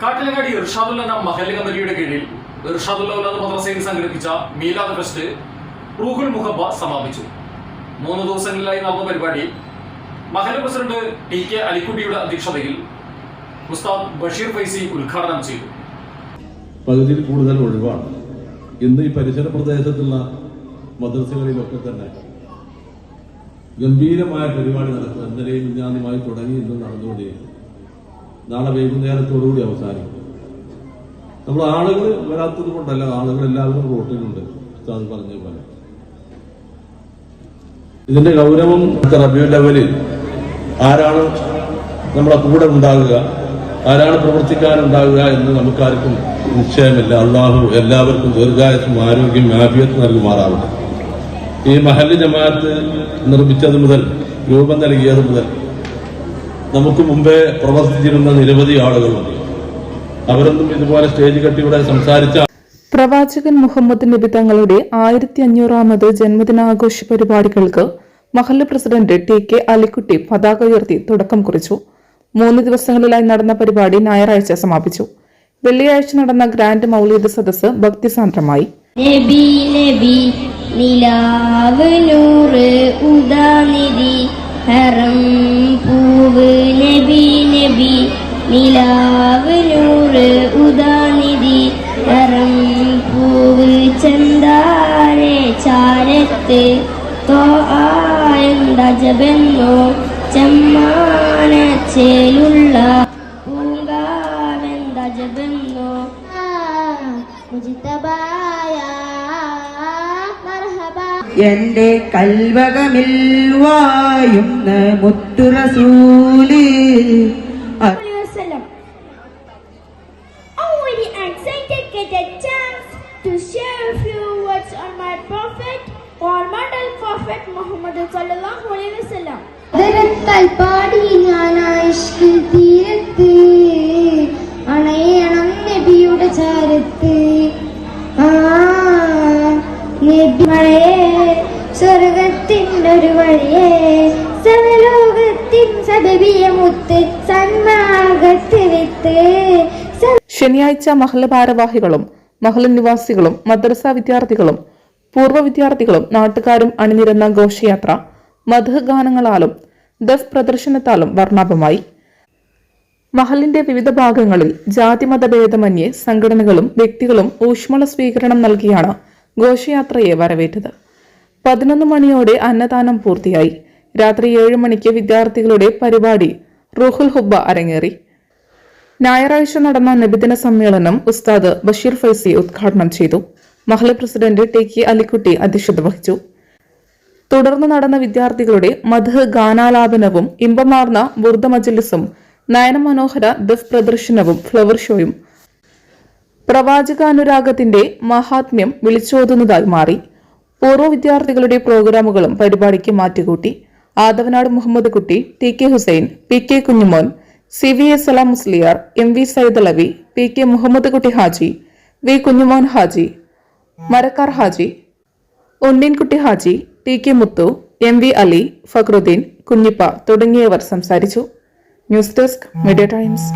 കാട്ടിലങ്ങാടി ഇർഷാദുല്ല മഹല്ല് കമ്മിറ്റിയുടെ കീഴിൽ ഇർഷാദുല്ല മദ്രസയിൽ സംഘടിപ്പിച്ച മീലാദ് ഫെസ്റ്റ് റൂഹുൽ മുഹബ്ബ സമാപിച്ചു. മൂന്ന് ദിവസങ്ങളിലായി നടന്ന പരിപാടി മഹല്ല് പ്രസിഡന്റ് ടി കെ അലിക്കുട്ടിയുടെ അധ്യക്ഷതയിൽ ഉസ്താദ് ബഷീർ ഫൈസി ഉദ്ഘാടനം ചെയ്തു. പകുതിയിൽ കൂടുതൽ ഒഴിവാണ്. ഇന്ന് ഈ പരിസര പ്രദേശത്തുള്ള മദ്രസകളിലൊക്കെ തന്നെ ഗംഭീരമായ പരിപാടി നടക്കും ഇന്നലെയും വിജ്ഞാനമായി തുടങ്ങി ഇന്ന് നടന്നുകൊണ്ടിരിക്കും നാളെ വൈകുന്നേരത്തോടുകൂടി അവസാനിക്കും. നമ്മൾ ആളുകൾ വരാത്തത് കൊണ്ടല്ല ആളുകൾ എല്ലാവരും റോട്ടിലുണ്ട് ഉസ്താദ് പറഞ്ഞ പോലെ. ഇതിന്റെ ഗൗരവം റബ്യൂ ലെവലിൽ ആരാണ് നമ്മുടെ കൂടെ ഉണ്ടാകുക ആരാണ് പ്രവർത്തിക്കാനുണ്ടാകുക എന്ന് നമുക്കാർക്കും നിശ്ചയമില്ല. അള്ളാഹു എല്ലാവർക്കും ദീർഘായുസും ആരോഗ്യം ആഫിയത്ത് നൽകുമാറാവട്ടെ. ഈ മഹല്ല് ജമാഅത്ത് നിർമ്മിച്ചത് മുതൽ രൂപം നൽകിയത് മുതൽ നമുക്ക് മുമ്പേ പ്രവർത്തിച്ചിരുന്ന നിരവധി ആളുകളുണ്ട്. അവരൊന്നും ഇതുപോലെ സ്റ്റേജ് കെട്ടിയുടെ സംസാരിച്ച പ്രവാചകൻ മുഹമ്മദ് നബി തങ്ങളുടെ ആയിരത്തി അഞ്ഞൂറാമത് ജന്മദിനാഘോഷ പരിപാടികൾക്ക് മഹല്ല പ്രസിഡന്റ് ടി കെ അലിക്കുട്ടി പതാക ഉയർത്തി തുടക്കം കുറിച്ചു. മൂന്ന് ദിവസങ്ങളിലായി നടന്ന പരിപാടി ഞായറാഴ്ച സമാപിച്ചു. വെള്ളിയാഴ്ച നടന്ന ഗ്രാൻഡ് മൗലീദ് സദസ് ഭക്തിസാന്ദ്രമായി. നബി നബി നിലാവ് നൂറ് ഉദാനിധി ഹറം ആയന്തജബെന്നോ ചെമ്മാനച്ചേലുള്ള പൂങ്കാവെന്തജബെന്നോ മുജിതബായ മർഹബ എന്റെ കൽവകമിൽ വായുന്ന മുത്തുറസൂല് അ- wasallam. I'm very excited to get a chance to share a few words on my prophet, or model prophet Muhammad sallallahu alaihi wasallam. അതിരത്താൽ പാടി ഞാൻ ആയിഷ്കിൽ തീരത്ത് അണയണം നബിയുടെ ചാരത്ത്. ആ നബിമഴയെ സ്വർഗത്തിന്റെ ഒരു വഴിയെ. സർവലോകത്തിൻ സദവിയ മുത്ത് സന്മാർഗത്ത് വിത്ത്. ശനിയാഴ്ച മഹല ഭാരവാഹികളും മഹല നിവാസികളും മദ്രസ വിദ്യാർത്ഥികളും പൂർവ വിദ്യാർത്ഥികളും നാട്ടുകാരും അണിനിരന്ന ഘോഷയാത്ര. മധു ഗാനങ്ങളാലും ദഫ് പ്രദർശനത്താലും വർണാഭമായി. മഹലിന്റെ വിവിധ ഭാഗങ്ങളിൽ ജാതിമത ഭേദമന്യേ സംഘടനകളും വ്യക്തികളും ഊഷ്മള സ്വീകരണം നൽകിയാണ് ഘോഷയാത്രയെ വരവേറ്റത്. പതിനൊന്ന് മണിയോടെ അന്നദാനം പൂർത്തിയായി. രാത്രി ഏഴ് മണിക്ക് വിദ്യാർത്ഥികളുടെ പരിപാടി റുഹുൽ ഹുബ്ബ അരങ്ങേറി. ഞായറാഴ്ച നടന്ന നബിദിന സമ്മേളനം ഉസ്താദ് ബഷീർ ഫൈസി ഉദ്ഘാടനം ചെയ്തു. മഹല പ്രസിഡന്റ് ടി കെ അലിക്കുട്ടി അധ്യക്ഷത വഹിച്ചു. തുടർന്ന് നടന്ന വിദ്യാർത്ഥികളുടെ മധു ഗാനാലാപനവും ഇമ്പമാർന്ന ബുർദ നയനമനോഹര ദഫ് പ്രദർശനവും ഫ്ലവർ ഷോയും പ്രവാചകാനുരാഗത്തിന്റെ മഹാത്മ്യം വിളിച്ചോതുന്നതായി മാറി. പൂർവ വിദ്യാർത്ഥികളുടെ പ്രോഗ്രാമുകളും പരിപാടിക്ക് മാറ്റുകൂട്ടി. Adavanad Muhammad Kutty T K Hussain P K Kunjumon C V S Salam Musliyar M V Saidalavi P K Muhammad Kutty Haji V Kunjumon Haji Marakkar Haji Unneenkutty Haji T K Muthu M V Ali Fakruddin Kunjippa തുടങ്ങിയവർ സംസാരിച്ചു. News desk media times.